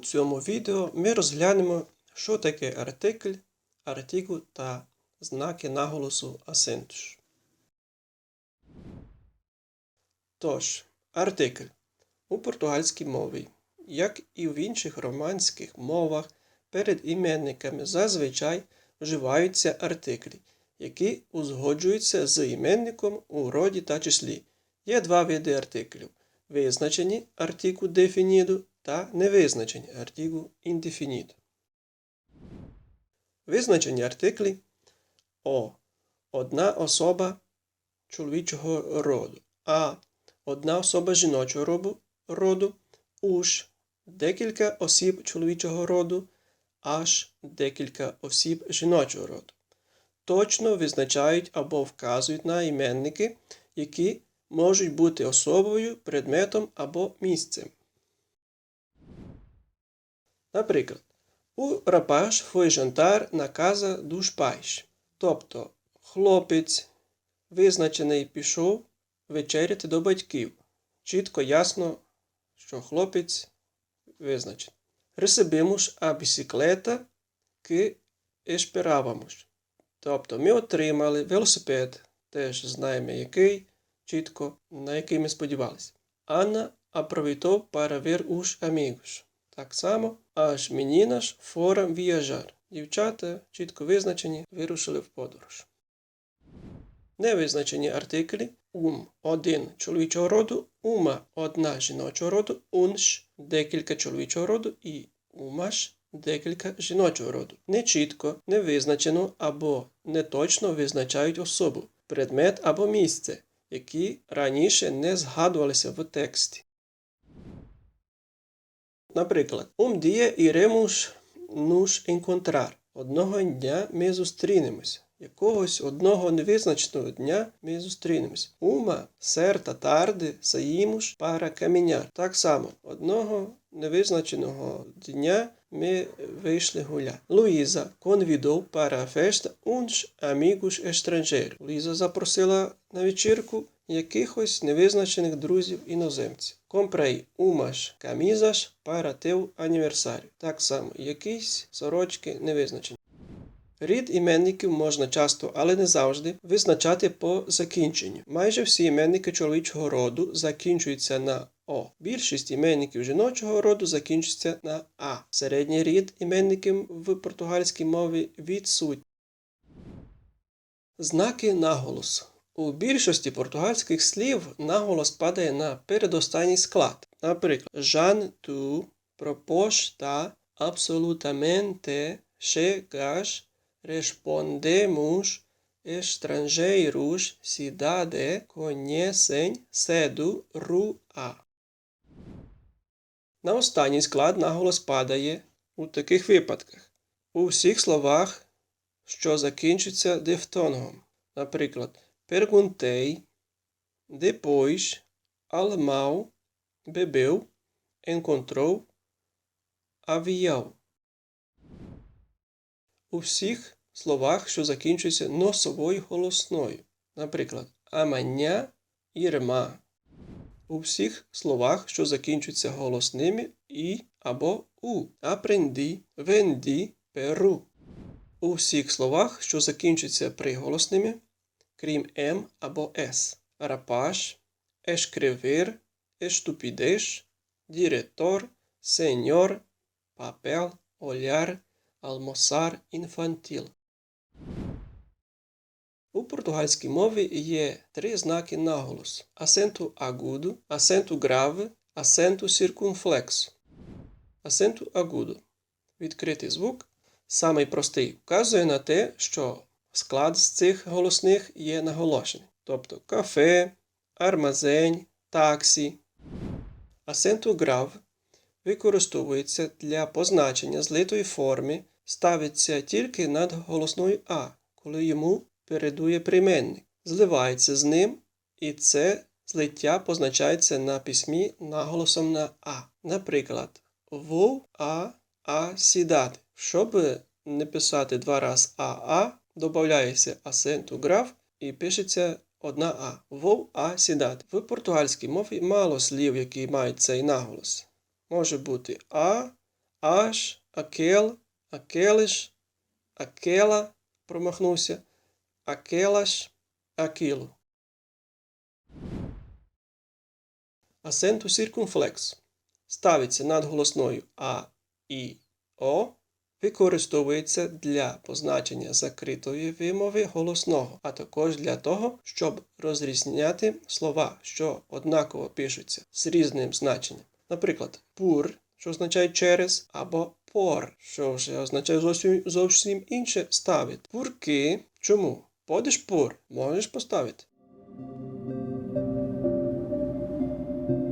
цьому відео ми розглянемо, що таке артикль, артикул та знаки наголосу асентуш. Тож, артикль у португальській мові, як і в інших романських мовах, перед іменниками зазвичай вживаються артиклі, які узгоджуються з іменником у роді та числі. Є два види артиклів визначені артику definido та невизначені артику indefinido. Визначені артиклі О. Одна особа чоловічого роду. А. Одна особа жіночого роду уж декілька осіб чоловічого роду, аж декілька осіб жіночого роду. Точно визначають або вказують на іменники, які можуть бути особою, предметом або місцем. Наприклад, у рапаш foi jantar на casa dos pais. Тобто хлопець визначений пішов вечеряти до батьків. Чітко ясно, що хлопець визначений. Recebemos a bicicleta que. Тобто ми отримали велосипед, теж знаємо який, чітко, на який ми сподівалися. Анна aproveitou para ver os. Так само, аж meninas foram viajar. Дівчата, чітко визначені, вирушили в подорож. Невизначені артиклі ум один чоловічого роду, ума одна жіночого роду, унш декілька чоловічого роду і умаш декілька жіночого роду. Нечітко, невизначено або неточно визначають особу, предмет або місце, які раніше не згадувалися в тексті. Наприклад, um dia iremos nos encontrar. Одного дня ми зустрінемось. Якогось одного невизначеного дня ми зустрінемось. Uma certa tarde saímos para caminhar. Так само, одного невизначеного дня ми вийшли гуляти. Луїза convidou para a festa uns amigos. Луїза запросила на вечірку якихось невизначених друзів іноземців. Umas camisas para teu aniversário. Так само, якісь сорочки невизначені. Рід іменників можна часто, але не завжди, визначати по закінченню. Майже всі іменники чоловічого роду закінчуються на О. Більшість іменників жіночого роду закінчується на А. Середній рід іменників в португальській мові відсутній. Знаки наголосу. У більшості португальських слів наголос падає на передостанній склад. Наприклад, Жан ту пропош та absolutamente chegas respondemos estrangeiros cidade conhecem cedo rua. На останній склад наголос падає у таких випадках. У всіх словах, що закінчуються дифтонгом. Наприклад, perguntei, depois, alemão, bebeu, encontrou, avião. У всіх словах, що закінчуються носовою голосною. Наприклад, amanhã, irmã. У всіх словах, що закінчуються голосними і або у. Aprendi, vendi, peru. У всіх словах, що закінчуються приголосними, крім М або С. Rapaz, escrever, estupidez, diretor, senhor, papel, olhar, almoçar, infantil. У португальській мові є три знаки наголосу: acento agudo, acento grave, acento circunflexo. Acento agudo. Відкритий звук, самий простий, вказує на те, що Склад з цих голосних є наголошений, тобто кафе, армазень, таксі. Асенту грав використовується для позначення злитої форми, ставиться тільки над голосною А, коли йому передує прийменник, зливається з ним, і це злиття позначається на письмі наголосом на А. Наприклад, вов а а сідати. Щоб не писати два рази АА, додається асенту граф і пишеться одна А. Вов А сідати. В португальській мові мало слів, які мають цей наголос. Може бути А аж, акел, акелиш, акела, промахнувся, акелаш, акілу. Асенту circumflex ставиться над голосною А і О, використовується для позначення закритої вимови голосного, а також для того, щоб розрізняти слова, що однаково пишуться з різним значенням. Наприклад, пур, що означає через, або пор, що вже означає зовсім, зовсім інше ставити. Пурки. Чому? Подиш пур, можеш поставити.